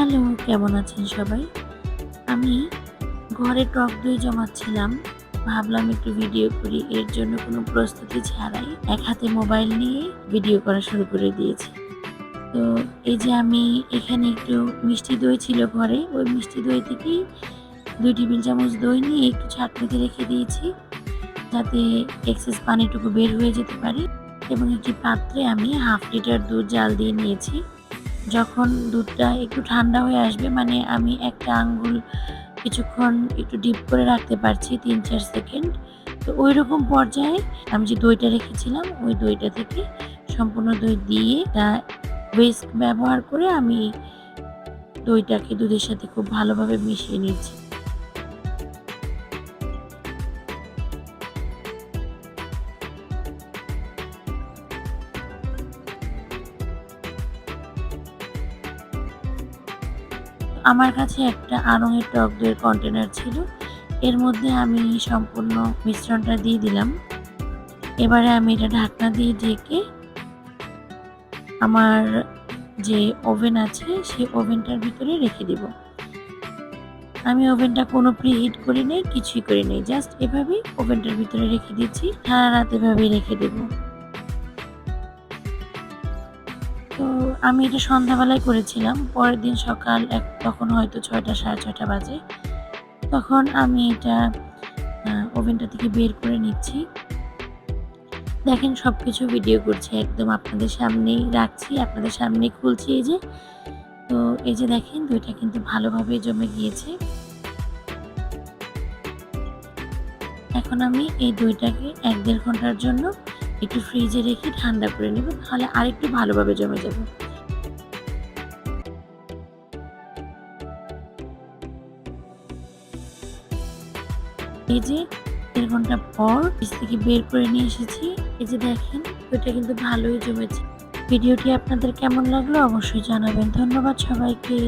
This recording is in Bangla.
হ্যালো, কেমন আছেন সবাই? আমি ঘরে টক দই জমাচ্ছিলাম। ভাবলাম একটু ভিডিও করি, এর জন্য কোনো প্রস্তুতি ছাড়াই এক হাতে মোবাইল নিয়ে ভিডিও করা শুরু করে দিয়েছি। তো এই যে আমি এখানে একটু মিষ্টি দই ছিল ঘরে, ওই মিষ্টি দই থেকেই দুই টেবিল চামচ দই নিয়ে একটু ছাঁকনিতে রেখে দিয়েছি, যাতে এক্সেস পানিটুকু বের হয়ে যেতে পারে। এবং একটি পাত্রে আমি হাফ লিটার দুধ জাল দিয়ে নিয়েছি। যখন দুধটা একটু ঠান্ডা হয়ে আসবে মানে আমি একটা আঙ্গুল কিছুক্ষণ একটু ডিপ করে রাখতে পারছি তিন চার সেকেন্ড তো ওই রকম পর্যায়ে আমি যে দইটা রেখেছিলাম, ওই দইটা থেকে সম্পূর্ণ দই দিয়ে তা ওয়েস্ট ব্যবহার করে আমি দইটাকে দুধের সাথে খুব ভালোভাবে মিশিয়ে নিচ্ছি আমার কাছে একটা আড়ঙের টক দইয়ের কন্টেনার ছিল। এর মধ্যে আমি সম্পূর্ণ মিশ্রণটা দিয়ে দিলাম। এবারে আমি এটা ঢাকনা দিয়ে ঢেকে আমার যে ওভেন আছে, সেই ওভেনটার ভিতরে রেখে দিব। আমি ওভেনটা কোনো প্রিহিট করি নেই কিছুই করি নেই জাস্ট এভাবেই ওভেনটার ভিতরে রেখে দিচ্ছি। সারা রাত এভাবেই রেখে দেবো। তো আমি এটা সন্ধ্যাবেলায় করেছিলাম। পরের দিন সকাল এক, তখন হয়তো ছয়টা, সাড়ে ছয়টা বাজে। তখন আমি এটা ওভেনটা থেকে বের করে নিচ্ছি। দেখেন সব কিছু ভিডিও করছি একদম আপনাদের সামনেই রাখছি, আপনাদের সামনেই খুলছি এই যে। তো এই যে দেখেন, দুইটা কিন্তু ভালোভাবে জমে গিয়েছে। এখন আমি এই দইটাকে এক দেড় ঘণ্টার জন্য একটু ফ্রিজে রেখে ঠান্ডা করে নেব, তাহলে আরেকটু ভালোভাবে জমে যাবে। এই যে, দেড় ঘণ্টা পর ফ্রিজ থেকে বের করে নিয়ে এসেছি। এই যে দেখেন, ওইটা কিন্তু ভালোই জমেছে। ভিডিওটি আপনাদের কেমন লাগল অবশ্যই জানাবেন। ধন্যবাদ সবাইকে।